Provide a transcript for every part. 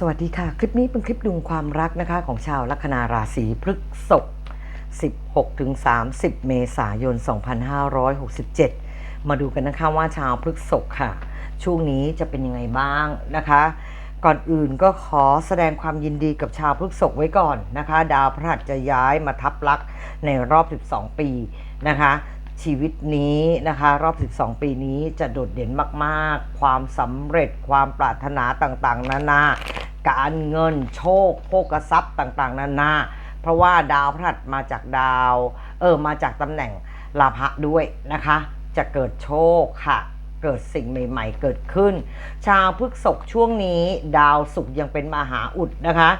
สวัสดีค่ะ คลิปนี้เป็นคลิปดวงความรักนะคะ ของชาวลัคนาราศีพฤษภ 16ถึง30 เมษายน 2567 มาดูกันนะคะว่าชาวพฤษภค่ะ ช่วงนี้จะเป็นยังไงบ้างนะคะ ก่อนอื่นก็ขอแสดงความยินดีกับชาวพฤษภไว้ก่อนนะคะ ดาวพฤหัสจะย้ายมาทับลักในรอบ 12 ปีนะคะ ชีวิตนี้นะคะ รอบ 12 ปีนี้จะโดดเด่นมากๆ ความสำเร็จความปรารถนาต่างๆ นานา การเงินโชคโภกทรัพย์ต่างๆ นานา เพราะว่าดาวพฤหัสมาจากดาว เออ มาจากตำแหน่งลาภะด้วยนะคะ จะเกิดโชคค่ะเกิดสิ่งใหม่ ๆ เกิดขึ้น ชาวพฤษภช่วงนี้ ดาวศุกร์ยังเป็นมหาอุดนะคะ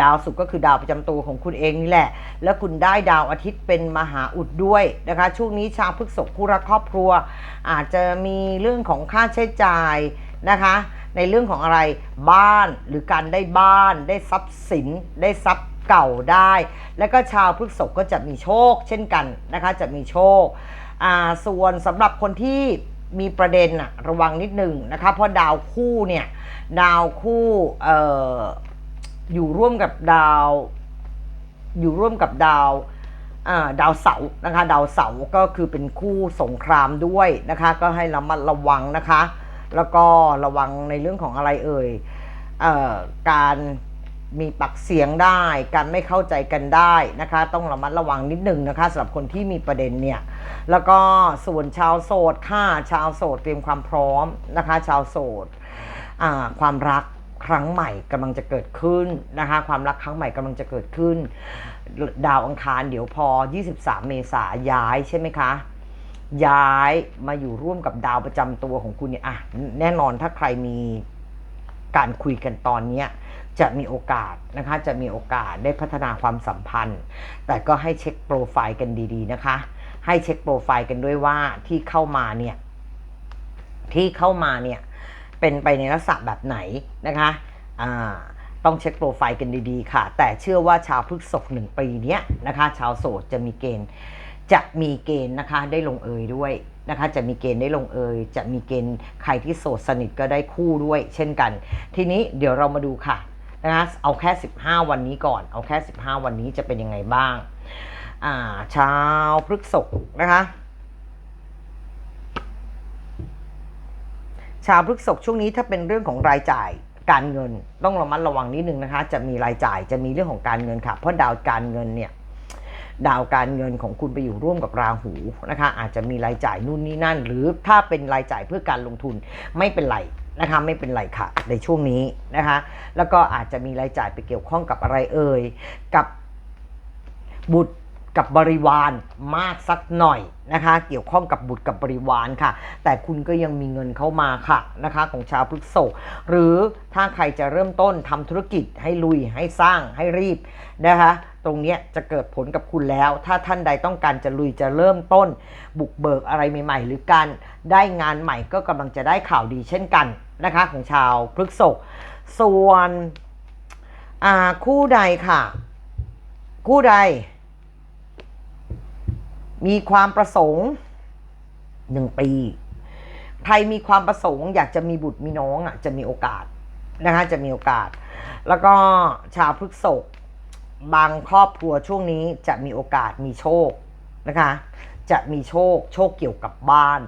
ดาวศุกร์ก็คือดาวประจำตัวของคุณเองนี่แหละ แล้วคุณได้ดาวอาทิตย์เป็นมหาอุดด้วยนะคะ ช่วงนี้ชาวพฤษภคู่รักครอบครัว อาจจะมีเรื่องของค่าใช้จ่ายนะคะ ในเรื่องของอะไรบ้านหรือการได้บ้าน ได้ทรัพย์สิน ได้ทรัพย์เก่าได้ แล้วก็ชาวพฤษภก็จะมีโชค เช่นกันนะคะ จะมีโชคอ่าส่วนสำหรับคนที่มีประเด็นอะระวังนิดหนึ่งนะคะ เพราะดาวคู่เนี่ย ดาวคู่เอยู่ร่วมกับดาว อยู่ร่วมกับดาวาดาวเสาร์นะคะดาวเสาร์ก็คือเป็นคู่สงครามด้วยนะคะ ก็ให้ระมัดระวังนะคะ แล้วก็ระวังในเรื่องของอะไรเอ่ยเอ่อการมีปักเสียงได้ การไม่เข้าใจกันได้นะคะ ต้องระมัดระวังนิดหนึ่งนะคะสำหรับคนที่มีประเด็นเนี่ย แล้วก็ส่วนชาวโสดค่ะชาวโสดเตรียมความพร้อมนะคะ ชาวโสดความรัก ครั้งใหม่กำลังจะเกิดขึ้นนะคะความรักครั้งใหม่กำลังจะเกิดขึ้น ดาวอังคารเดี๋ยวพอ 23 เมษาย้ายใช่ไหมคะ ย้ายมาอยู่ร่วมกับดาวประจำตัวของคุณเนี่ยอะแน่นอนถ้าใครมีการคุยกันตอนเนี้ยจะมีโอกาสนะคะจะมีโอกาสได้พัฒนาความสัมพันธ์ แต่ก็ให้เช็คโปรไฟล์กันดีๆนะคะ ให้เช็คโปรไฟล์กันด้วยว่าที่เข้ามาเนี่ยที่เข้ามาเนี่ย เป็นไปในลักษณะแบบไหนนะคะอ่าต้องเช็คโปรไฟล์กันดีๆ ค่ะ แต่เชื่อว่าชาวพฤกษภหนึ่งปีเนี้ยนะคะ ชาวโสดจะมีเกณฑ์จะมีเกณฑ์นะคะได้ลงเอยด้วยนะคะ จะมีเกณฑ์ได้ลงเอย จะมีเกณฑ์ใครที่โสดสนิทก็ได้คู่ด้วย เช่นกัน ทีนี้เดี๋ยวเรามาดูค่ะนะคะเอาแค่ 15 วันนี้ก่อน เอาแค่ 15 วันนี้จะเป็นยังไงบ้าง อ่าชาวพฤกษภนะคะ ชาวพฤษภช่วงนี้ถ้าเป็นเรื่องของรายจ่ายการเงิน ต้องระมัดระวังนิดนึงนะคะ จะมีรายจ่ายจะมีเรื่องของการเงินค่ะ เพราะดาวการเงินเนี่ยดาวการเงินของคุณไปอยู่ร่วมกับราหูนะคะ อาจจะมีรายจ่ายนู่นนี่นั่น หรือถ้าเป็นรายจ่ายเพื่อการลงทุนไม่เป็นไรนะคะไม่เป็นไรค่ะ ในช่วงนี้นะคะ แล้วก็อาจจะมีรายจ่ายไปเกี่ยวข้องกับอะไรเอ่ยกับบุตร กับบริวารมากสักหน่อยนะคะ เกี่ยวข้องกับบุตรกับบริวารค่ะ แต่คุณก็ยังมีเงินเข้ามาค่ะนะคะ ของชาวพฤกษภหรือถ้าใครจะเริ่มต้นทำธุรกิจให้ลุยให้สร้างให้รีบนะคะ ตรงนี้จะเกิดผลกับคุณแล้ว ถ้าท่านใดต้องการจะลุยจะเริ่มต้น บุกเบิกอะไรใหม่ ๆ หรือการได้งานใหม่ก็กำลังจะได้ข่าวดีเช่นกันนะคะ ของชาวพฤกษภส่วนคู่ใดค่ะ คู่ใด มีความประสงค์หนึ่งปี ใครมีความประสงค์ อยากจะมีบุตรมีน้องอะจะมีโอกาสนะคะจะมีโอกาส แล้วก็ชาวพฤกษภบางครอบครัวช่วงนี้จะมีโอกาสมีโชคนะคะ จะมีโชคโชคเกี่ยวกับบ้าน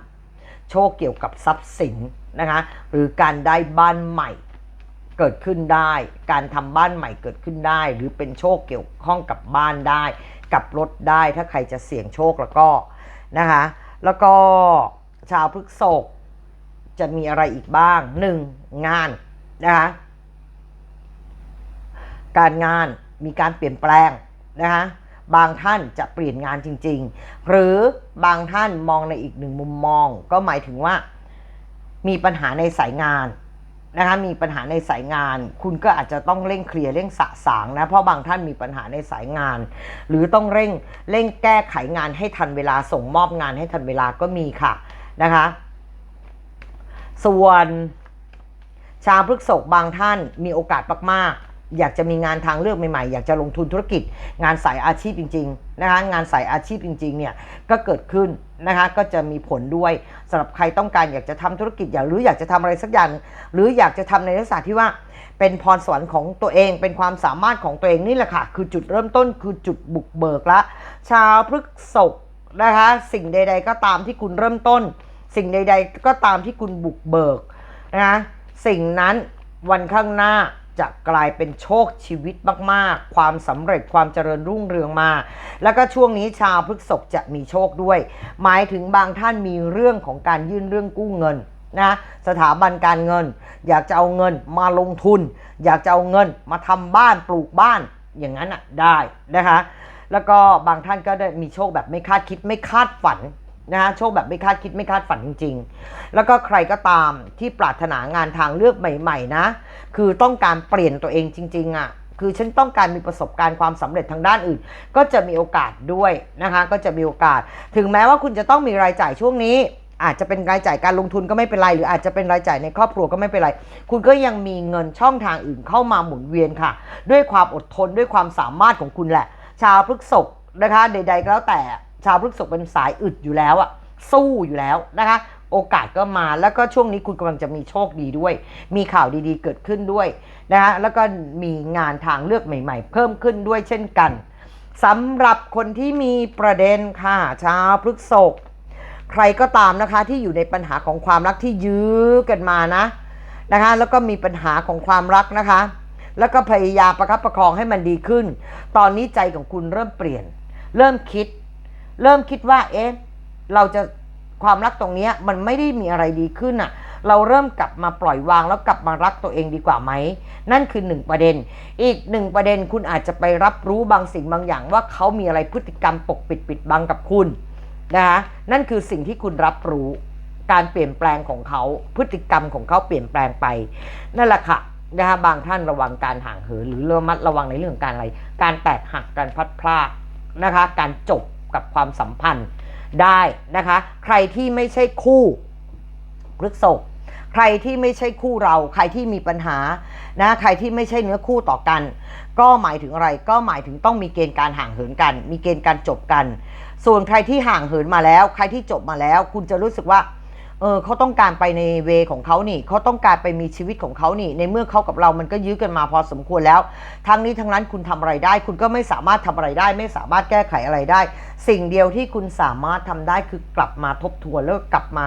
โชคเกี่ยวกับทรัพย์สินนะคะ หรือการได้บ้านใหม่ เกิดขึ้นได้ การทำบ้านใหม่เกิดขึ้นได้ หรือเป็นโชคเกี่ยวข้องกับบ้านได้ กับรถได้ถ้าใครจะเสี่ยงโชคแล้วก็นะคะแล้วก็ชาวพฤกษภจะมีอะไรอีกบ้างหนึ่งงานนะคะการงานมีการเปลี่ยนแปลงนะคะบางท่านจะเปลี่ยนงานจริง ๆ หรือบางท่านมองในอีกหนึ่งมุมมอง ก็หมายถึงว่ามีปัญหาในสายงาน นะคะมีปัญหาในสายงาน คุณก็อาจจะต้องเร่งเคลียร์เร่งสะสางนะเพราะบางท่านมีปัญหาในสายงาน หรือต้องเร่งเร่งแก้ไขงานให้ทันเวลาส่งมอบงานให้ทันเวลาก็มีค่ะนะคะ ส่วนชาวพฤกษกบางท่านมีโอกาสมากๆ อยากจะมีงานทางเลือกใหม่ๆ อยากจะลงทุนธุรกิจ งานสายอาชีพจริงๆนะคะงานสายอาชีพจริงๆเนี่ยก็เกิดขึ้นนะคะก็จะมีผลด้วยสำหรับใครต้องการอยากจะทำธุรกิจอยากหรืออยากจะทำอะไรสักอย่าง หรืออยากจะทำในลักษณะที่ว่าเป็นพรสวรรค์ของตัวเอง เป็นความสามารถของตัวเองนี่แหละค่ะ คือจุดเริ่มต้นคือจุดบุกเบิกละชาวพฤกษกนะคะสิ่งใด ๆ ก็ตามที่คุณเริ่มต้น สิ่งใด ๆ ก็ตามที่คุณบุกเบิกนะคะสิ่งนั้นวันข้างหน้า จะกลายเป็นโชคชีวิตมากๆ ความสำเร็จความเจริญรุ่งเรืองมา แล้วก็ช่วงนี้ชาวพฤกษกจะมีโชคด้วย หมายถึงบางท่านมีเรื่องของการยื่นเรื่องกู้เงินนะสถาบันการเงิน อยากจะเอาเงินมาลงทุน อยากจะเอาเงินมาทำบ้านปลูกบ้านอย่างนั้นอะได้นะคะ แล้วก็บางท่านก็ได้มีโชคแบบไม่คาดคิดไม่คาดฝัน นะฮะโชคแบบไม่คาดคิดไม่คาดฝันจริง ๆ แล้วก็ใครก็ตามที่ปรารถนางานทางเลือกใหม่ ๆ นะ คือต้องการเปลี่ยนตัวเองจริง ๆอะคือฉันต้องการมีประสบการณ์ความสำเร็จทางด้านอื่น ก็จะมีโอกาสด้วยนะคะ ก็จะมีโอกาส ถึงแม้ว่าคุณจะต้องมีรายจ่ายช่วงนี้ อาจจะเป็นรายจ่ายการลงทุนก็ไม่เป็นไร หรืออาจจะเป็นรายจ่ายในครอบครัวก็ไม่เป็นไร คุณก็ยังมีเงินช่องทางอื่นเข้ามาหมุนเวียนค่ะ ด้วยความอดทนด้วยความสามารถของคุณแหละ ชาวพฤกษกนะคะ ใด ๆ ก็แล้วแต่ ชาวพฤกษกเป็นสายอึดอยู่แล้วอะสู้อยู่แล้วนะคะ โอกาสก็มาแล้วก็ช่วงนี้คุณกำลังจะมีโชคดีด้วย มีข่าวดีๆเกิดขึ้นด้วยนะคะแล้วก็มีงานทางเลือกใหม่ ๆ เพิ่มขึ้นด้วยเช่นกันสำหรับคนที่มีประเด็นค่ะชาวพฤกษกใครก็ตามนะคะที่อยู่ในปัญหาของความรักที่ยื้อกันมานะนะคะ แล้วก็มีปัญหาของความรักนะคะ แล้วก็พยายามประคับประคองให้มันดีขึ้น ตอนนี้ใจของคุณเริ่มเปลี่ยน เริ่มคิด เริ่มคิดว่า เอ๊ะ เราจะความรักตรงนี้มันไม่ได้มีอะไรดีขึ้นอะเราเริ่มกลับมาปล่อยวางแล้วกลับมารักตัวเองดีกว่าไหม นั่นคือหนึ่งประเด็น อีกหนึ่งประเด็นคุณอาจจะไปรับรู้บางสิ่งบางอย่างว่าเขามีอะไรพฤติกรรมปกปิดปิดบังกับคุณนะคะนั่นคือสิ่งที่คุณรับรู้การเปลี่ยนแปลงของเขาพฤติกรรมของเขาเปลี่ยนแปลงไป นั่นแหละค่ะนะคะบางท่านระวังการห่างเหินหรือระมัดระวังในเรื่องการอะไร การแตกหักการพัดพรากนะคะ การจบ กับความสัมพันธ์ได้นะคะ ใครที่ไม่ใช่คู่พฤกษกใครที่ไม่ใช่คู่เรา ใครที่มีปัญหานะใครที่ไม่ใช่เนื้อคู่ต่อกัน ก็หมายถึงอะไรก็หมายถึงต้องมีเกณฑ์การห่างเหินกัน มีเกณฑ์การจบกัน ส่วนใครที่ห่างเหินมาแล้ว ใครที่จบมาแล้ว คุณจะรู้สึกว่า ออเขาต้องการไปในเวของเขานี่เขาต้องการไปมีชีวิตของเขานี่ ในเมื่อเขากับเรามันก็ยื้อกันมาพอสมควรแล้ว ทั้งนี้ทั้งนั้นคุณทำอะไรได้ คุณก็ไม่สามารถทำอะไรได้ ไม่สามารถแก้ไขอะไรได้ สิ่งเดียวที่คุณสามารถทำได้คือกลับมาทบทวนแล้วกลับมา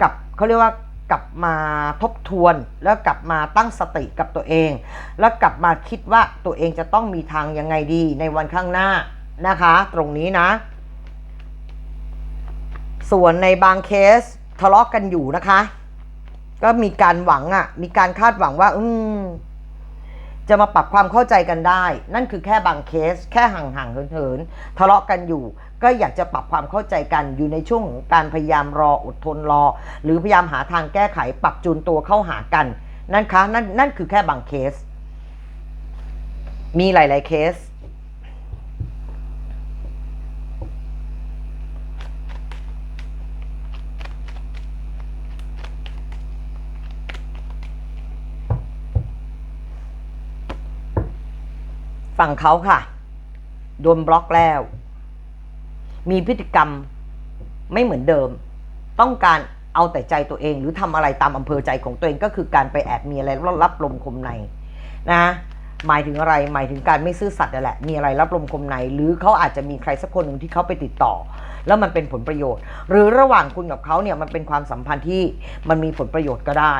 กลับเขาเรียกว่ากลับมาทบทวน แล้วกลับมาตั้งสติกับตัวเอง แล้วกลับมาคิดว่าตัวเองจะต้องมีทางยังไงดีในวันข้างหน้านะคะ ตรงนี้นะ ส่วนในบางเคส ทะเลาะกันอยู่นะคะ ก็มีการหวังอะ่ะ มีการคาดหวังว่า อืมจะมาปรับความเข้าใจกันได้ นั่นคือแค่บางเคส แค่ห่างห่างๆเหินๆทะเลาะกันอยู่ ก็อยากจะปรับความเข้าใจกันอยู่ในช่วงของการพยายามรออดทนรอ หรือพยายามหาทางแก้ไขปรับจูนตัวเข้าหากัน นั่นคะนั่นนั่นคือแค่บางเคส มีหลาย ๆเคส ฝั่งเขาค่ะ โดนบล็อกแล้ว มีพฤติกรรมไม่เหมือนเดิม ต้องการเอาแต่ใจตัวเอง หรือทำอะไรตามอำเภอใจของตัวเองก็คือการไปแอบมีอะไรรับลมคมในนะหมายถึงอะไรหมายถึงการไม่ซื่อสัตย์นั่นแหละ มีอะไรรับลมคมใน หรือเขาอาจจะมีใครสักคนหนึ่งที่เขาไปติดต่อ แล้วมันเป็นผลประโยชน์ หรือระหว่างคุณกับเขาเนี่ยมันเป็นความสัมพันธ์ที่มันมีผลประโยชน์ก็ได้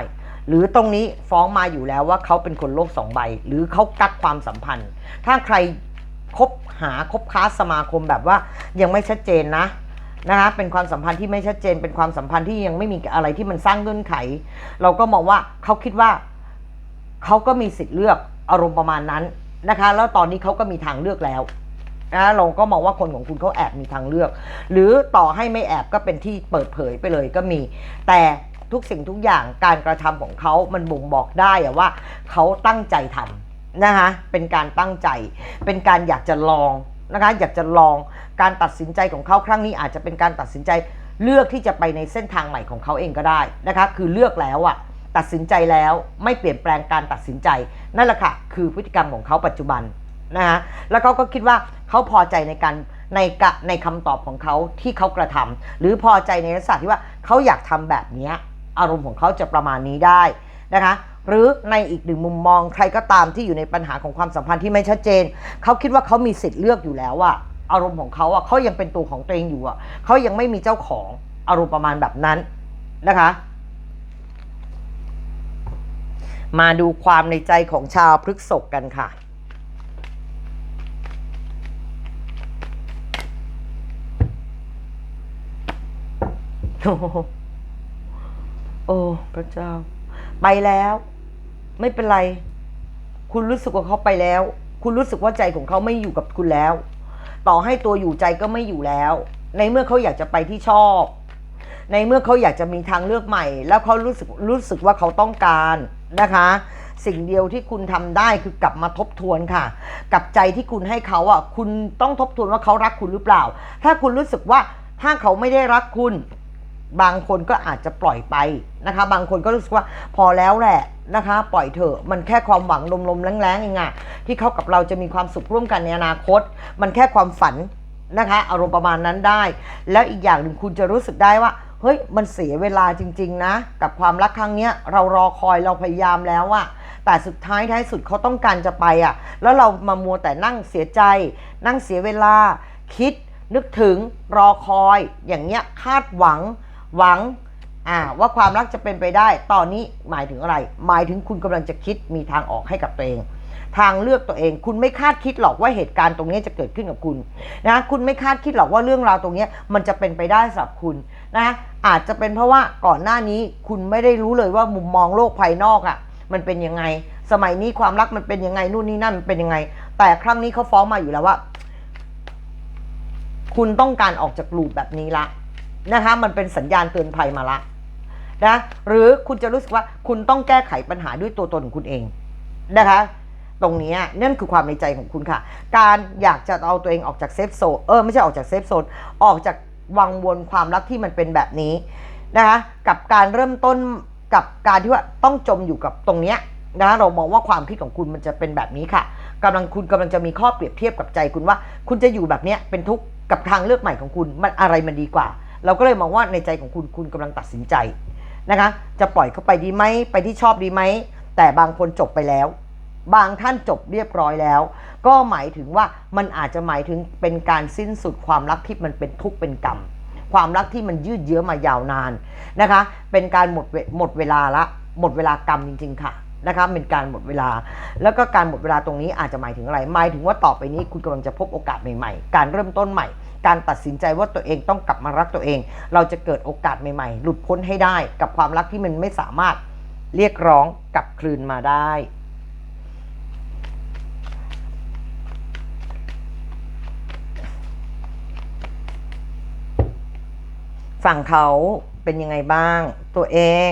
หรือตรงนี้ฟ้องมาอยู่แล้วว่าเขาเป็นคนโลกสองใบ หรือเขากักความสัมพันธ์ ถ้าใครคบหาคบค้าสมาคมแบบว่ายังไม่ชัดเจนนะนะคะเป็นความสัมพันธ์ที่ไม่ชัดเจน เป็นความสัมพันธ์ที่ยังไม่มีอะไรที่มันสร้างเงื่อนไข เราก็มองว่าเขาคิดว่าเขาก็มีสิทธิ์เลือกอารมณ์ประมาณนั้นนะคะ แล้วตอนนี้เขาก็มีทางเลือกแล้วนะเราก็มองว่าคนของคุณเขาแอบมีทางเลือก หรือต่อให้ไม่แอบก็เป็นที่เปิดเผยไปเลยก็มี แต่ ทุกสิ่งทุกอย่างการกระทำของเขามันบ่งบอกได้อะว่าเขาตั้งใจทำนะคะเป็นการตั้งใจ เป็นการอยากจะลองนะคะอยากจะลองการตัดสินใจของเขาครั้งนี้อาจจะเป็นการตัดสินใจเลือกที่จะไปในเส้นทางใหม่ของเขาเองก็ได้นะคะคือเลือกแล้วอะตัดสินใจแล้วไม่เปลี่ยนแปลงการตัดสินใจ นั่นแหละค่ะคือพฤติกรรมของเขาปัจจุบันนะคะแล้วเขาก็คิดว่าเขาพอใจในการในกะในคำตอบของเขาที่เขากระทำหรือพอใจในลักษณะที่ว่าเขาอยากทำแบบนี้ อารมณ์ของเขาจะประมาณนี้ได้นะคะหรือในอีกหนึ่งมุมมองใครก็ตามที่อยู่ในปัญหาของความสัมพันธ์ที่ไม่ชัดเจน เขาคิดว่าเขามีสิทธิ์เลือกอยู่แล้วอะอารมณ์ของเขาอะเขายังเป็นตัวของตัวเองอยู่อะเขายังไม่มีเจ้าของอารมณ์ประมาณแบบนั้นนะคะ มาดูความในใจของชาวพฤกษกกันค่ะโอ้ โอ้พระเจ้า ไปแล้ว ไม่เป็นไร คุณรู้สึกว่าเขาไปแล้ว คุณรู้สึกว่าใจของเขาไม่อยู่กับคุณแล้ว ต่อให้ตัวอยู่ใจก็ไม่อยู่แล้ว ในเมื่อเขาอยากจะไปที่ชอบ ในเมื่อเขาอยากจะมีทางเลือกใหม่ แล้วเขารู้สึกรู้สึกว่าเขาต้องการนะคะ สิ่งเดียวที่คุณทำได้คือกลับมาทบทวนค่ะ กับใจที่คุณให้เขาอะ คุณต้องทบทวนว่าเขารักคุณหรือเปล่า ถ้าคุณรู้สึกว่าถ้าเขาไม่ได้รักคุณ บางคนก็อาจจะปล่อยไปนะคะ บางคนก็รู้สึกว่าพอแล้วแหละนะคะ ปล่อยเถอะมันแค่ความหวังลมๆแรงๆเองอะที่เขากับเราจะมีความสุขร่วมกันในอนาคต มันแค่ความฝันนะคะ อารมณ์ประมาณนั้นได้ แล้วอีกอย่างหนึ่งคุณจะรู้สึกได้ว่าเฮ้ยมันเสียเวลาจริง ๆ นะ กับความรักครั้งเนี้ยเรารอคอยเราพยายามแล้วอะแต่สุดท้ายท้ายสุดเขาต้องการจะไปอะแล้วเรามามัวแต่นั่งเสียใจ นั่งเสียเวลา คิดนึกถึงรอคอย อย่างเงี้ยคาดหวัง หวังว่าความรักจะเป็นไปได้ ตอนนี้หมายถึงอะไร หมายถึงคุณกำลังจะคิดมีทางออกให้กับตัวเอง ทางเลือกตัวเอง คุณไม่คาดคิดหรอกว่าเหตุการณ์ตรงนี้จะเกิดขึ้นกับคุณนะคุณไม่คาดคิดหรอกว่าเรื่องราวตรงนี้มันจะเป็นไปได้สำหรับคุณนะอาจจะเป็นเพราะว่าก่อนหน้านี้คุณไม่ได้รู้เลยว่ามุมมองโลกภายนอกอะ่ะมันเป็นยังไง สมัยนี้ความรักมันเป็นยังไงนู่นนี่นั่นมันเป็นยังไง แต่ครั้งนี้เขาฟ้องมาอยู่แล้วว่า คุณต้องการออกจากลูปแบบนี้ละ นะคะมันเป็นสัญญาณเตือนภัยมาละนะหรือคุณจะรู้สึกว่าคุณต้องแก้ไขปัญหาด้วยตัวตนของคุณเองนะคะ ตรงนี้นั่นคือความในใจของคุณค่ะ การอยากจะเอาตัวเองออกจากเซฟโซนเออไม่ใช่ออกจากเซฟโซนออกจากวังวนความรักที่มันเป็นแบบนี้นะคะกับการเริ่มต้นกับการที่ว่าต้องจมอยู่กับตรงเนี้ยนะเรามองว่าความคิดของคุณมันจะเป็นแบบนี้ค่ะกำลังคุณกำลังจะมีข้อเปรียบเทียบกับใจคุณว่า คุณจะอยู่แบบเนี้ยเป็นทุกข์กับทางเลือกใหม่ของคุณมันอะไรมันดีกว่า เราก็เลยมองว่าในใจของคุณคุณกำลังตัดสินใจนะคะ จะปล่อยเขาไปดีไหมไปที่ชอบดีไหมแต่บางคนจบไปแล้ว บางท่านจบเรียบร้อยแล้ว ก็หมายถึงว่ามันอาจจะหมายถึงเป็นการสิ้นสุดความรักที่มันเป็นทุกข์เป็นกรรมความรักที่มันยืดเยื้อมายาวนานนะคะ เป็นการหมดเวหมดเวลาละหมดเวลากรรมจริง ๆ ค่ะนะคะเป็นการหมดเวลา แล้วก็การหมดเวลาตรงนี้อาจจะหมายถึงอะไรหมายถึงว่าต่อไปนี้คุณกำลังจะพบโอกาสใหม่ๆ การเริ่มต้นใหม่ การตัดสินใจว่าตัวเองต้องกลับมารักตัวเอง เราจะเกิดโอกาสใหม่ๆ หลุดพ้นให้ได้กับความรักที่มันไม่สามารถเรียกร้องกลับคืนมาได้ฝั่งเขาเป็นยังไงบ้าง ตัวเอง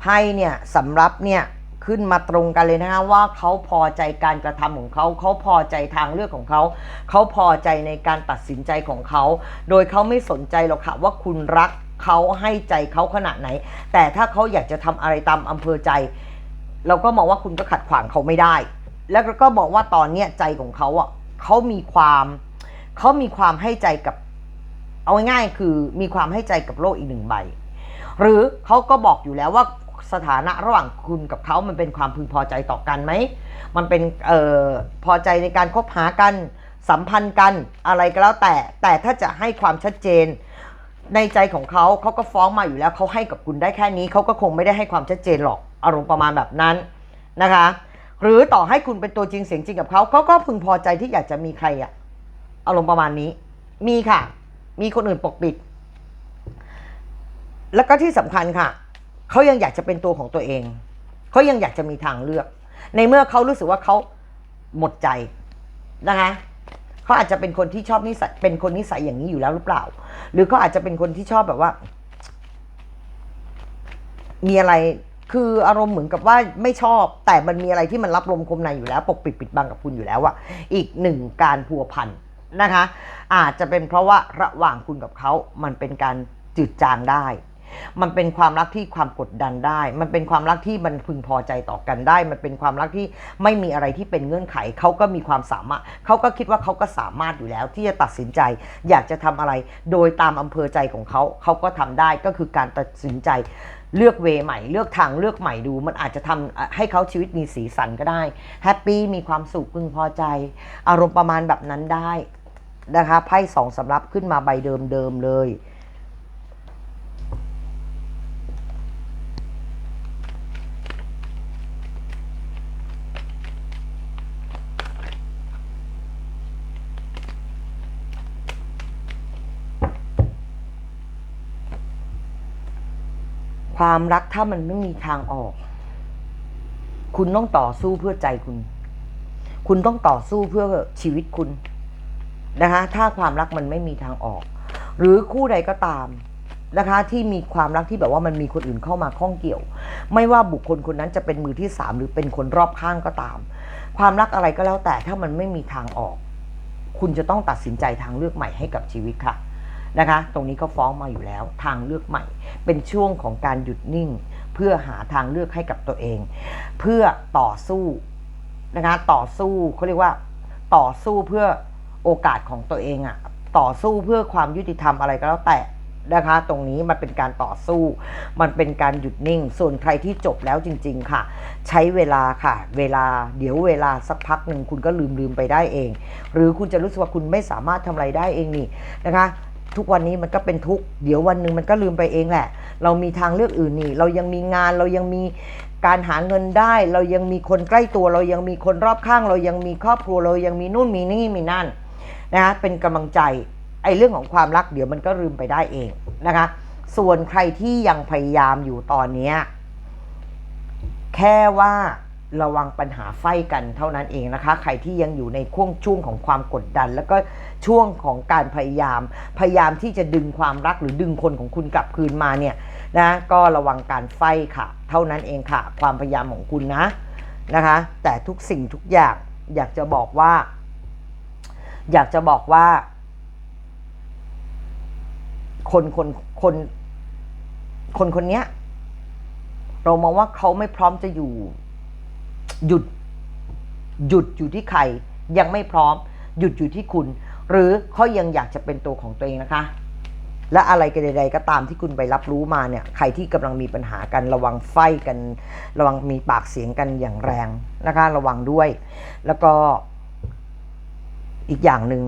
ไพ่เนี่ยสำรับเนี่ย ขึ้นมาตรงกันเลยนะคะว่าเขาพอใจการกระทำของเขาเขาพอใจทางเลือกของเขาเขาพอใจในการตัดสินใจของเขา โดยเขาไม่สนใจหรอกค่ะว่าคุณรักเขาให้ใจเขาขนาดไหน แต่ถ้าเขาอยากจะทำอะไรตามอำเภอใจ เราก็มองว่าคุณก็ขัดขวางเขาไม่ได้ แล้วก็มองว่าตอนเนี้ยใจของเขาอะเขามีความเขามีความให้ใจกับ เอาง่ายๆคือมีความให้ใจกับโลกอีกหนึ่งใบ หรือเขาก็บอกอยู่แล้วว่า สถานะระหว่างคุณกับเขามันเป็นความพึงพอใจต่อกันไหม มันเป็นเอ่อพอใจในการคบหากัน สัมพันธ์กันอะไรก็แล้วแต่ แต่ถ้าจะให้ความชัดเจน ในใจของเขาเขาก็ฟ้องมาอยู่แล้วเขาให้กับคุณได้แค่นี้เขาก็คงไม่ได้ให้ความชัดเจนหรอกอารมณ์ประมาณแบบนั้นนะคะ หรือต่อให้คุณเป็นตัวจริงเสียงจริงกับเขาเขาก็พึงพอใจที่อยากจะมีใครอะอารมณ์ประมาณนี้ มีค่ะ มีคนอื่นปกปิด แล้วก็ที่สำคัญค่ะ เขายังอยากจะเป็นตัวของตัวเอง เขายังอยากจะมีทางเลือก ในเมื่อเขารู้สึกว่าเขาหมดใจนะคะเขาอาจจะเป็นคนที่ชอบนิสัยเป็นคนนิสัยอย่างนี้อยู่แล้วหรือเปล่า หรือเขาอาจจะเป็นคนที่ชอบแบบว่า มีอะไรคืออารมณ์เหมือนกับว่าไม่ชอบ แต่มันมีอะไรที่มันรับลมคมในอยู่แล้ว ปกปิดปิดบังกับคุณอยู่แล้วอะอีกหนึ่งการพัวพันนะคะ อาจจะเป็นเพราะว่าระหว่างคุณกับเขามันเป็นการจืดจางได้ มันเป็นความรักที่ความกดดันได้ มันเป็นความรักที่มันพึงพอใจต่อกันได้ มันเป็นความรักที่ไม่มีอะไรที่เป็นเงื่อนไขเขาก็มีความสามารถเขาก็คิดว่าเขาก็สามารถอยู่แล้ว ที่จะตัดสินใจ อยากจะทำอะไร โดยตามอำเภอใจของเขาเขาก็ทำได้ก็คือการตัดสินใจเลือกเวย์ใหม่เลือกทางเลือกใหม่ดู มันอาจจะทำอะให้เขาชีวิตมีสีสันก็ได้แฮปปี้มีความสุขพึงพอใจ อารมณ์ประมาณแบบนั้นได้นะคะไพ่สองสำรับขึ้นมาใบเดิมๆเลย ความรักถ้ามันไม่มีทางออก คุณต้องต่อสู้เพื่อใจคุณ คุณต้องต่อสู้เพื่อชีวิตคุณนะคะ ถ้าความรักมันไม่มีทางออก หรือคู่ใดก็ตามนะคะ ที่มีความรักที่แบบว่ามันมีคนอื่นเข้ามาข้องเกี่ยว ไม่ว่าบุคคลคนนั้นจะเป็นมือที่สามหรือเป็นคนรอบข้างก็ตาม ความรักอะไรก็แล้วแต่ถ้ามันไม่มีทางออก คุณจะต้องตัดสินใจทางเลือกใหม่ให้กับชีวิตค่ะ นะคะ ตรงนี้ก็ฟ้องมาอยู่แล้ว ทางเลือกใหม่ เป็นช่วงของการหยุดนิ่ง เพื่อหาทางเลือกให้กับตัวเอง เพื่อต่อสู้นะคะต่อสู้เขาเรียกว่าต่อสู้เพื่อโอกาสของตัวเองอะต่อสู้เพื่อความยุติธรรมอะไรก็แล้วแต่นะคะ ตรงนี้มันเป็นการต่อสู้ มันเป็นการหยุดนิ่ง ส่วนใครที่จบแล้วจริง ๆ ค่ะ ใช้เวลาค่ะ เวลาเดี๋ยวเวลาสักพักหนึ่งคุณก็ลืมลืมไปได้เอง หรือคุณจะรู้สึกว่าคุณไม่สามารถทำอะไรได้เองนี่นะคะ ทุกวันนี้มันก็เป็นทุกข์เดี๋ยววันหนึ่งมันก็ลืมไปเองแหละ เรามีทางเลือกอื่นนี่ เรายังมีงานเรายังมีการหาเงินได้ เรายังมีคนใกล้ตัว เรายังมีคนรอบข้าง เรายังมีครอบครัวเรายังมีนู่นมีนี่มีนั่นนะคะเป็นกำลังใจไอ้เรื่องของความรักเดี๋ยวมันก็ลืมไปได้เองนะคะ ส่วนใครที่ยังพยายามอยู่ตอนเนี้แค่ว่า ระวังปัญหาไฟกันเท่านั้นเองนะคะ ใครที่ยังอยู่ในช่วงช่วงของความกดดัน แล้วก็ช่วงของการพยายาม พยายามที่จะดึงความรักหรือดึงคนของคุณกลับคืนมาเนี่ยนะก็ระวังการไฟค่ะ เท่านั้นเองค่ะ ความพยายามของคุณนะนะคะ แต่ทุกสิ่งทุกอย่างอยากจะบอกว่า อยากจะบอกว่า คนคนคนคนคนเนี้ย เรามองว่าเขาไม่พร้อมจะอยู่ หยุดหยุดอยู่ที่ใครยังไม่พร้อม หยุดอยู่ที่คุณ หรือเขายังอยากจะเป็นตัวของตัวเองนะคะ และอะไรกันใดๆก็ตามที่คุณไปรับรู้มาเนี่ยใครที่กำลังมีปัญหากันระวังไฟกัน ระวังมีปากเสียงกันอย่างแรงนะคะ ระวังด้วย แล้วก็อีกอย่างหนึ่ง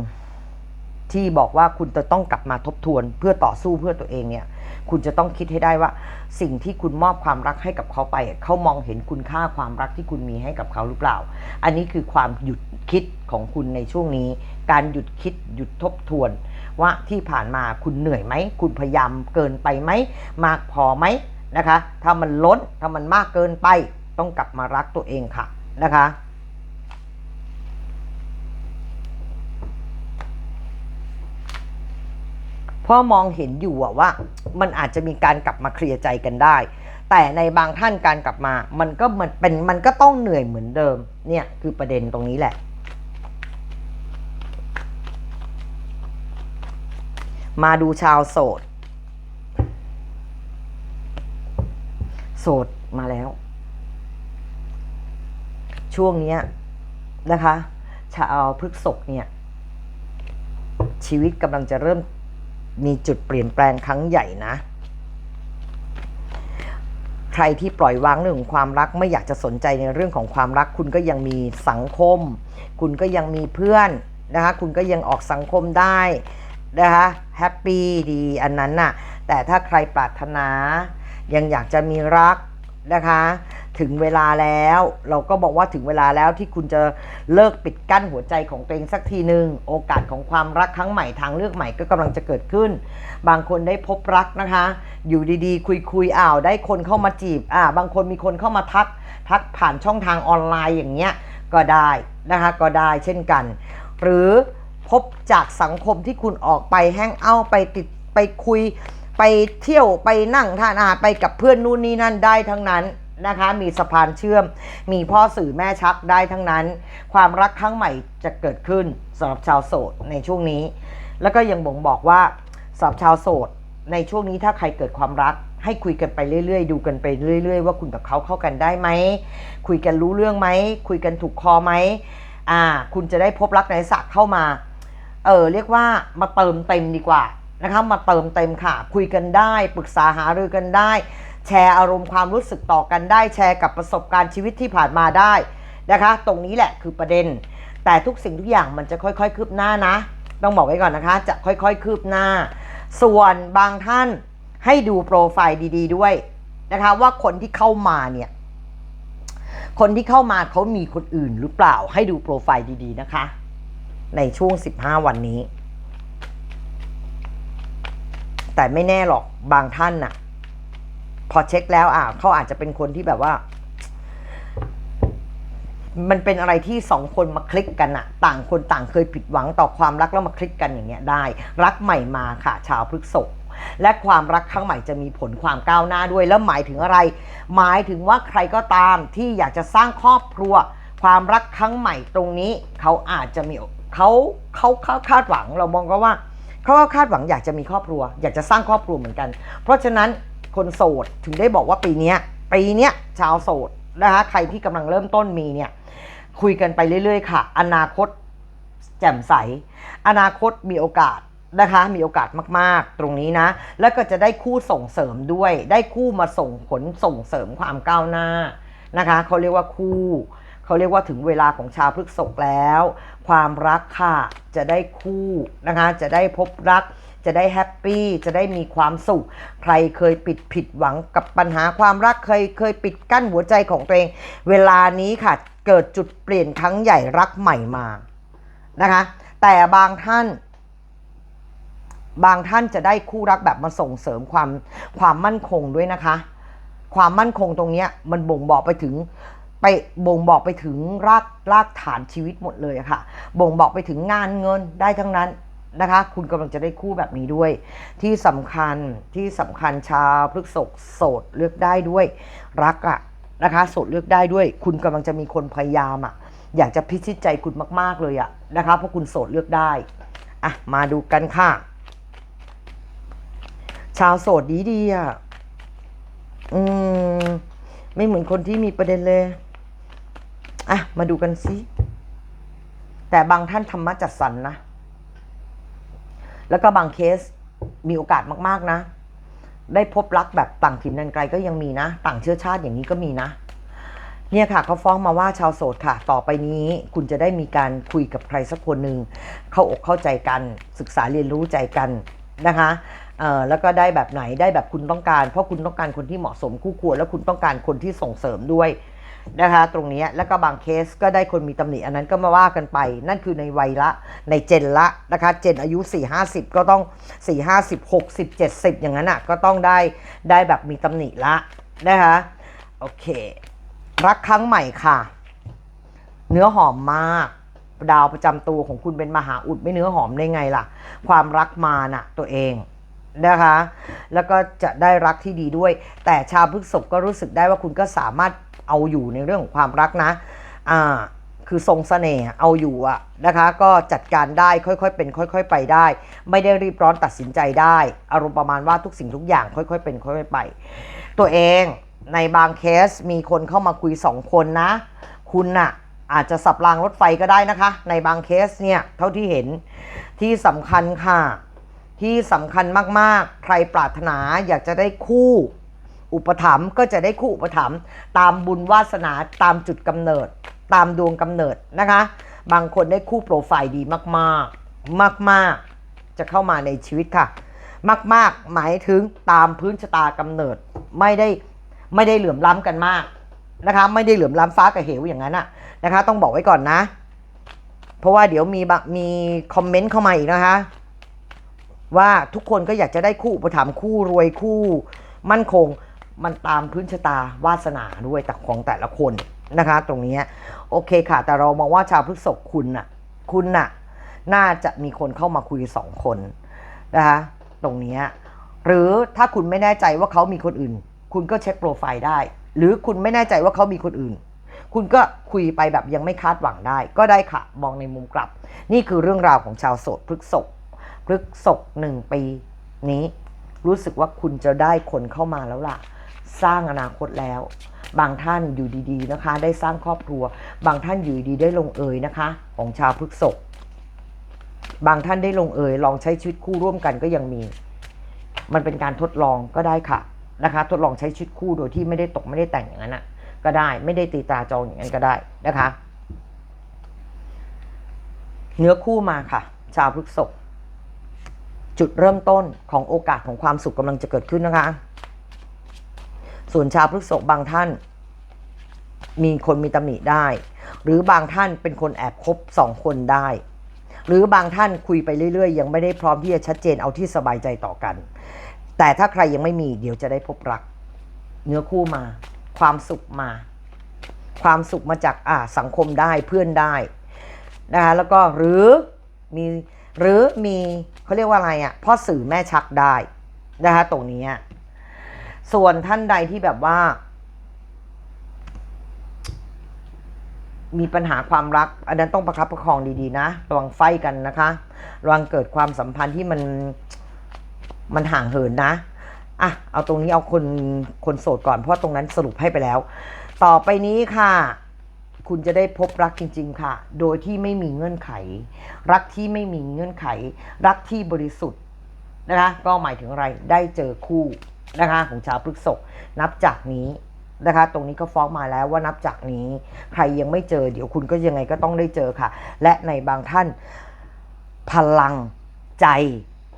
ที่บอกว่าคุณจะต้องกลับมาทบทวนเพื่อต่อสู้เพื่อตัวเองเนี่ย คุณจะต้องคิดให้ได้ว่า สิ่งที่คุณมอบความรักให้กับเขาไป เขามองเห็นคุณค่าความรักที่คุณมีให้กับเขาหรือเปล่า อันนี้คือความหยุดคิดของคุณในช่วงนี้ การหยุดคิดหยุดทบทวน ว่าที่ผ่านมาคุณเหนื่อยไหม คุณพยายามเกินไปไหม มากพอไหมนะคะ ถ้ามันล้น ถ้ามันมากเกินไป ต้องกลับมารักตัวเองค่ะนะคะ พราะมองเห็นอยู่ว่า มันอาจจะมีการกลับมาเคลียร์ใจกันได้ แต่ในบางท่านการกลับมา มันก็มันเป็นมันก็ต้องเหนื่อยเหมือนเดิม เนี่ยคือประเด็นตรงนี้แหละ มาดูชาวโสด โสดมาแล้ว ช่วงนี้นะคะ ชาวพฤกษกเนี่ย ชีวิตกำลังจะเริ่ม มีจุดเปลี่ยนแปลงครั้งใหญ่นะ ใครที่ปล่อยวางเรื่องของความรักไม่อยากจะสนใจในเรื่องของความรัก คุณก็ยังมีสังคม คุณก็ยังมีเพื่อนนะคะคุณก็ยังออกสังคมได้นะคะแฮปปี้ดีอันนั้นน่ะแต่ถ้าใครปรารถนายังอยากจะมีรักนะคะ ถึงเวลาแล้ว เราก็บอกว่าถึงเวลาแล้วที่คุณจะเลิกปิดกั้นหัวใจของตัวเองสักทีหนึ่งโอกาสของความรักครั้งใหม่ทางเลือกใหม่ก็กำลังจะเกิดขึ้น บางคนได้พบรักนะคะ อยู่ดีๆ คุยๆอ้าวได้คนเข้ามาจีบอ่าบางคนมีคนเข้ามาทัก ทักผ่านช่องทางออนไลน์อย่างเงี้ยก็ได้นะคะก็ได้เช่นกัน หรือพบจากสังคมที่คุณออกไปแห้งเอาไปติดไปคุย ไปเที่ยวไปนั่งทานอาหารไปกับเพื่อนนู่นนี่นั่นได้ทั้งนั้น นะคะ มีสะพานเชื่อม มีพ่อสื่อแม่ชักได้ทั้งนั้น ความรักครั้งใหม่จะเกิดขึ้นสำหรับชาวโสดในช่วงนี้ แล้วก็ยังบ่งบอกว่าสำหรับชาวโสดในช่วงนี้ถ้าใครเกิดความรักให้คุยกันไปเรื่อยๆ ดูกันไปเรื่อย ๆ ว่าคุณกับเขาเข้ากันได้ไหม คุยกันรู้เรื่องไหม คุยกันถูกคอไหมอ่า คุณจะได้พบรักในศักเข้ามา เออเรียกว่ามาเติมเต็มดีกว่านะคะ มาเติมเต็มค่ะ คุยกันได้ ปรึกษาหารือกันได้ แชร์อารมณ์ความรู้สึกต่อกันได้แชร์กับประสบการณ์ชีวิตที่ผ่านมาได้นะคะ ตรงนี้แหละคือประเด็น แต่ทุกสิ่งทุกอย่างมันจะค่อยๆ คืบหน้านะ ต้องบอกไว้ก่อนนะคะ จะค่อยๆ คืบหน้า ส่วนบางท่านให้ดูโปรไฟล์ดี ๆ ด้วยนะคะ ว่าคนที่เข้ามาเนี่ย คนที่เข้ามาเขามีคนอื่นหรือเปล่าให้ดูโปรไฟล์ดี ๆ นะคะ ในช่วง 15 วันนี้ แต่ไม่แน่หรอกบางท่านน่ะ พอเช็คแล้วอะเขาอาจจะเป็นคนที่แบบว่า มันเป็นอะไรที่สองคนมาคลิกกันอะต่างคนต่างเคยผิดหวังต่อความรักแล้วมาคลิกกันอย่างเงี้ยได้ รักใหม่มาค่ะ ชาวพฤกษภและความรักครั้งใหม่จะมีผลความก้าวหน้าด้วย แล้วหมายถึงอะไร หมายถึงว่าใครก็ตามที่อยากจะสร้างครอบครัว ความรักครั้งใหม่ตรงนี้ เขาอาจจะมีเขาเขาเขาคาดหวังเรามองก็ว่าเขาก็คาดหวังอยากจะมีครอบครัว อยากจะสร้างครอบครัวเหมือนกัน เพราะฉะนั้น คนโสด ถึงได้บอกว่าปีนี้ปีนี้ชาวโสดนะคะใครที่กำลังเริ่มต้นมีเนี่ยคุยกันไปเรื่อย ๆ ค่ะ อนาคตแจ่มใส อนาคตมีโอกาสนะคะมีโอกาสมากๆ ตรงนี้นะ แล้วก็จะได้คู่ส่งเสริมด้วย ได้คู่มาส่งผลส่งเสริมความก้าวหน้านะคะเขาเรียกว่าคู่ เขาเรียกว่าถึงเวลาของชาวพฤกษกแล้ว ความรักค่ะจะได้คู่นะคะจะได้พบรัก จะได้แฮปปี้จะได้มีความสุข ใครเคยปิดผิดหวังกับปัญหาความรักเคยเคยปิดกั้นหัวใจของตัวเอง เวลานี้ค่ะ เกิดจุดเปลี่ยนครั้งใหญ่รักใหม่มานะคะ แต่บางท่าน บางท่านจะได้คู่รักแบบมาส่งเสริมความความมั่นคงด้วยนะคะ ความมั่นคงตรงนี้มันบ่งบอกไปถึงไปบ่งบอกไปถึงรากรากฐานชีวิตหมดเลยค่ะ บ่งบอกไปถึงงานเงินได้ทั้งนั้น นะคะ คุณกำลังจะได้คู่แบบนี้ด้วย ที่สำคัญที่สำคัญชาวพฤกษกโสดเลือกได้ด้วย รักอะนะคะโสดเลือกได้ด้วย คุณกำลังจะมีคนพยายามอะอยากจะพิชิตใจคุณมาก ๆเลยอะนะคะเพราะคุณโสดเลือกได้อะมาดูกันค่ะ ชาวโสดดีดีๆอะอืมไม่เหมือนคนที่มีประเด็นเลยอะมาดูกันสิแต่บางท่านธรรมะจัดสรรนะ แล้วก็บางเคสมีโอกาสมากๆนะ ได้พบรักแบบต่างถิ่นนันไกลก็ยังมีนะ ต่างเชื้อชาติอย่างนี้ก็มีนะ เนี่ยค่ะเขาฟ้องมาว่าชาวโสดค่ะ ต่อไปนี้คุณจะได้มีการคุยกับใครสักคนหนึ่งเข้าอกเข้าใจกันศึกษาเรียนรู้ใจกันนะคะแล้วก็ได้แบบไหนได้แบบคุณต้องการ เพราะคุณต้องการคนที่เหมาะสมคู่ควร แล้วคุณต้องการคนที่ส่งเสริมด้วย นะคะตรงนี้แล้วก็บางเคสก็ได้คนมีตำหนิอันนั้นก็มาว่ากันไป นั่นคือในวัยละในเจนละนะคะเจนอายุ 4 50 ก็ต้อง 4 50 60 70 อย่างนั้นอะก็ต้องได้ได้แบบมีตำหนิละนะคะโอเค รักครั้งใหม่ค่ะ เนื้อหอมมากดาวประจำตัวของคุณเป็นมหาอุดไม่เนื้อหอมได้ไงล่ะ ความรักมาน่ะตัวเองนะคะ แล้วก็จะได้รักที่ดีด้วย แต่ชาวพฤษภก็รู้สึกได้ว่าคุณก็สามารถ เอาอยู่ในเรื่องของความรักนะอ่าคือทรงเสน่ห์เอาอยู่อะนะคะก็จัดการได้ค่อยๆเป็น ค่อย ๆ ไปได้ ไม่ได้รีบร้อนตัดสินใจได้ อารมณ์ประมาณว่าทุกสิ่งทุกอย่างค่อยๆเป็นค่อยๆไป ตัวเองในบางเคสมีคนเข้ามาคุยสองคนนะ คุณน่ะอาจจะสับรางรถไฟก็ได้นะคะ ในบางเคสเนี่ยเท่าที่เห็นที่สำคัญค่ะ ที่สำคัญมากๆ ใครปรารถนาอยากจะได้คู่ อุปถัมภ์ก็จะได้คู่อุปถัมภ์ตามบุญวาสนาตามจุดกำเนิด ตามดวงกำเนิดนะคะ บางคนได้คู่โปรไฟล์ดีมากๆ มากๆ จะเข้ามาในชีวิตค่ะ มากๆ หมายถึงตามพื้นชะตากำเนิดไม่ได้ไม่ได้เหลื่อมล้ำกันมากนะคะไม่ได้เหลื่อมล้ำฟ้ากับเหวอย่างนั้นอะนะคะ ต้องบอกไว้ก่อนนะ เพราะว่าเดี๋ยวมีมีคอมเมนต์เข้ามาอีกนะคะ ว่าทุกคนก็อยากจะได้คู่อุปถัมภ์คู่รวยคู่ มั่นคง มันตามพื้นชะตาวาสนาด้วยแต่ของแต่ละคนนะคะ ตรงนี้โอเคค่ะ แต่เรามองว่าชาวพฤกษภคุณน่ะคุณน่ะน่าจะมีคนเข้ามาคุยสองคนนะคะตรงนี้หรือถ้าคุณไม่แน่ใจว่าเขามีคนอื่น คุณก็เช็คโปรไฟล์ได้ หรือคุณไม่แน่ใจว่าเขามีคนอื่น คุณก็คุยไปแบบยังไม่คาดหวังได้ ก็ได้ค่ะมองในมุมกลับ นี่คือเรื่องราวของชาวโสดพฤกษภพฤกษภหนึ่งปีนี้รู้สึกว่าคุณจะได้คนเข้ามาแล้วล่ะ สร้างอนาคตแล้ว บางท่านอยู่ดีๆนะคะ ได้สร้างครอบครัว บางท่านอยู่ดีได้ลงเอยนะคะ ของชาวพฤกษภบางท่านได้ลงเอยลองใช้ชีวิตคู่ร่วมกันก็ยังมี มันเป็นการทดลองก็ได้ค่ะนะคะ ทดลองใช้ชีวิตคู่โดยที่ไม่ได้ตกไม่ได้แต่งอย่างนั้นนะก็ได้ไม่ได้ตีตาจองอย่างนั้นก็ได้นะคะ เนื้อคู่มาค่ะ ชาวพฤกษภจุดเริ่มต้นของโอกาสของความสุขกำลังจะเกิดขึ้นนะคะ ส่วนชาวพฤกษภบางท่าน มีคนมีตำหนิได้ หรือบางท่านเป็นคนแอบคบสองคนได้ หรือบางท่านคุยไปเรื่อย ๆ ยังไม่ได้พร้อมที่จะชัดเจนเอาที่สบายใจต่อกัน แต่ถ้าใครยังไม่มีเดี๋ยวจะได้พบรัก เนื้อคู่มา ความสุขมา ความสุขมาจากอ่าสังคมได้เพื่อนได้นะคะแล้วก็หรือมีหรือมีเขาเรียกว่าอะไรอะ่ะพ่อสื่อแม่ชักได้นะคะตรงนี้ ส่วนท่านใดที่แบบว่า มีปัญหาความรัก อันนั้นต้องประคับประคองดีๆ นะ ระวังไฟกันนะคะระวังเกิดความสัมพันธ์ที่มันมันห่างเหินนะอะเอาตรงนี้เอาคนคนโสดก่อนเพราะตรงนั้นสรุปให้ไปแล้ว ต่อไปนี้ค่ะ คุณจะได้พบรักจริง ๆ ค่ะ โดยที่ไม่มีเงื่อนไข รักที่ไม่มีเงื่อนไข รักที่บริสุทธิ์นะคะก็หมายถึงอะไรได้เจอคู่ นะคะของชาวพฤกษภนับจากนี้นะคะ ตรงนี้ก็ฟ้องมาแล้วว่านับจากนี้ใครยังไม่เจอเดี๋ยวคุณก็ยังไงก็ต้องได้เจอค่ะ และในบางท่านพลังใจ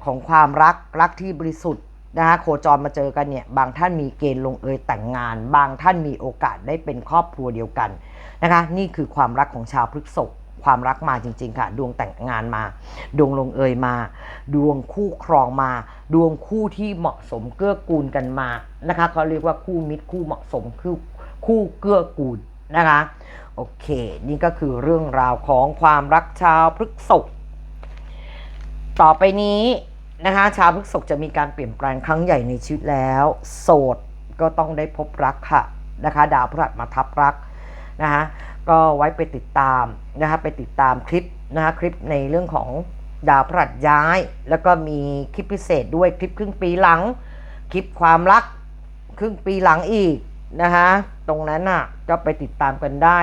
ของความรักรักที่บริสุทธิ์นะคะโคจรมาเจอกันเนี่ยบางท่านมีเกณฑ์ลงเอยแต่งงาน บางท่านมีโอกาสได้เป็นครอบครัวเดียวกันนะคะ นี่คือความรักของชาวพฤกษภ ความรักมาจริง ๆ ค่ะ ดวงแต่งงานมา ดวงลงเอยมา ดวงคู่ครองมา ดวงคู่ที่เหมาะสมเกื้อกูลกันมานะคะเขาเรียกว่าคู่มิตรคู่เหมาะสมคือคู่เกื้อกูลนะคะโอเค นี่ก็คือเรื่องราวของความรักชาวพฤกษภต่อไปนี้นะคะชาวพฤกษภจะมีการเปลี่ยนแปลงครั้งใหญ่ในชีวิตแล้ว โสดก็ต้องได้พบรักค่ะนะคะ ดาวพฤหัสมาทับรักนะคะก็ไว้ไปติดตาม นะคะไปติดตามคลิปนะคะคลิปในเรื่องของดาวพฤหัสย้าย แล้วก็มีคลิปพิเศษด้วยคลิปครึ่งปีหลัง คลิปความรักครึ่งปีหลังอีกนะคะตรงนั้นน่ะก็ไปติดตามกันได้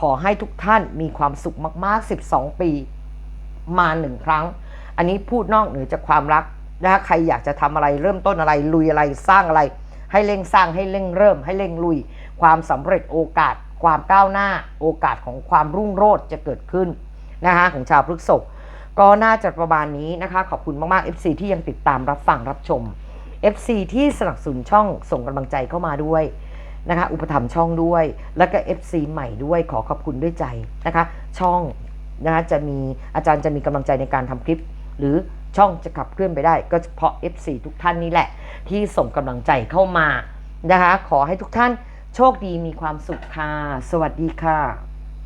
ขอให้ทุกท่านมีความสุขมาก ๆ 12 ปีมาหนึ่งครั้ง อันนี้พูดนอกเหนือจากความรักนะคะใครอยากจะทำอะไรเริ่มต้นอะไรลุยอะไรสร้างอะไร ให้เร่งสร้างให้เร่งเริ่ม ให้เร่งลุย ความสำเร็จโอกาส ความก้าวหน้าโอกาสของความรุ่งโรจน์จะเกิดขึ้นนะคะของชาวพฤษภก็น่าจะประมาณนี้นะคะ ขอบคุณมากๆ FC ที่ยังติดตามรับฟังรับชม FC ที่สนับสนุนช่องส่งกำลังใจเข้ามาด้วยนะคะ อุปถัมภ์ช่องด้วย แล้วก็ FC ใหม่ด้วยขอขอบคุณด้วยใจนะคะ ช่องนะคะจะมีอาจารย์จะมีกำลังใจในการทำคลิป หรือช่องจะขับเคลื่อนไปได้ ก็เพราะ FC ทุกท่านนี่แหละ ที่ส่งกำลังใจเข้ามานะคะ ขอให้ทุกท่าน โชคดีมีความสุขค่ะ สวัสดีค่ะ